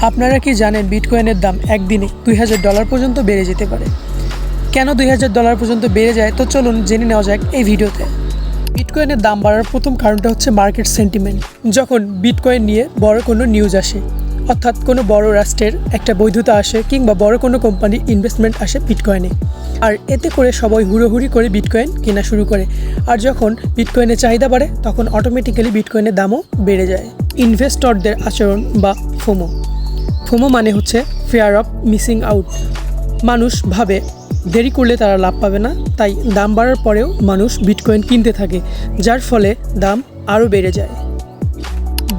আপনারা কি জানেন বিটকয়েনের দাম একদিনে দুই হাজার ডলার পর্যন্ত বেড়ে যেতে পারে? কেন দুই হাজার ডলার পর্যন্ত বেড়ে যায়? তো চলুন জেনে নেওয়া যাক এই ভিডিওতে। বিটকয়েনের দাম বাড়ার প্রথম কারণটা হচ্ছে মার্কেট সেন্টিমেন্ট। যখন বিটকয়েন নিয়ে বড় কোনো নিউজ আসে, অর্থাৎ কোনো বড় রাষ্ট্রের একটা বৈধতা আসে কিংবা বড় কোনো কোম্পানির ইনভেস্টমেন্ট আসে বিটকয়েনে। আর এতে করে সবাই হুড়োহুড়ি করে বিটকয়েন কেনা শুরু করে। আর যখন বিটকয়েনের চাহিদা বাড়ে, তখন অটোমেটিক্যালি বিটকয়েনের দামও বেড়ে যায়। ইনভেস্টরদের আচরণ বা ফোমো। ফোমো মানে হচ্ছে ফেয়ার অফ মিসিং আউট মানুষ ভাবে, দেরি করলে তারা লাভ পাবে না, তাই দাম বাড়ার পরেও মানুষ বিটকয়েন কিনতে থাকে, যার ফলে দাম আরও বেড়ে যায়।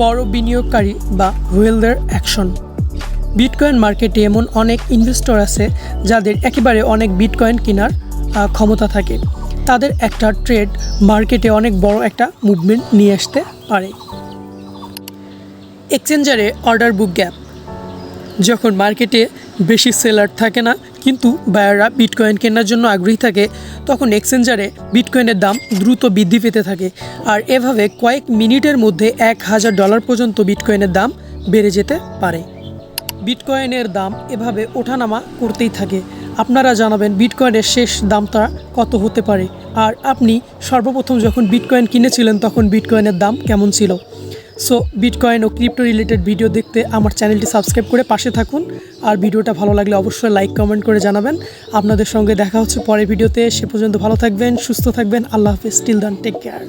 বড় বিনিয়োগকারী বা হুয়েলদের অ্যাকশন বিটকয়েন মার্কেটে এমন অনেক ইনভেস্টর আছে, যাদের একেবারে অনেক বিটকয়েন কেনার ক্ষমতা থাকে। তাদের একটা ট্রেড মার্কেটে অনেক বড় একটা মুভমেন্ট নিয়ে আসতে পারে। এক্সচেঞ্জারে অর্ডার বুক গ্যাপ যখন মার্কেটে বেশি সেলার থাকে না, কিন্তু বায়াররা বিটকয়েন কেনার জন্য আগ্রহী থাকে, তখন এক্সচেঞ্জারে বিটকয়েনের দাম দ্রুত বৃদ্ধি পেতে থাকে। আর এভাবে কয়েক মিনিটের মধ্যে এক হাজার ডলার পর্যন্ত বিটকয়েনের দাম বেড়ে যেতে পারে। বিটকয়েনের দাম এভাবে ওঠানামা করতেই থাকে। আপনারা জানাবেন বিটকয়েনের শেষ দামটা কত হতে পারে। আর আপনি সর্বপ্রথম যখন বিটকয়েন কিনেছিলেন, তখন বিটকয়েনের দাম কেমন ছিল? সো বিটকয়েন ও ক্রিপ্টো রিলেটেড ভিডিও দেখতে আমার চ্যানেলটি সাবস্ক্রাইব করে পাশে থাকুন। আর ভিডিওটা ভালো লাগলে অবশ্যই লাইক, কমেন্ট করে জানাবেন। আপনাদের সঙ্গে দেখা হচ্ছে পরের ভিডিওতে। সে পর্যন্ত ভালো থাকবেন, সুস্থ থাকবেন। আল্লাহ হাফিজ। Still then, take care.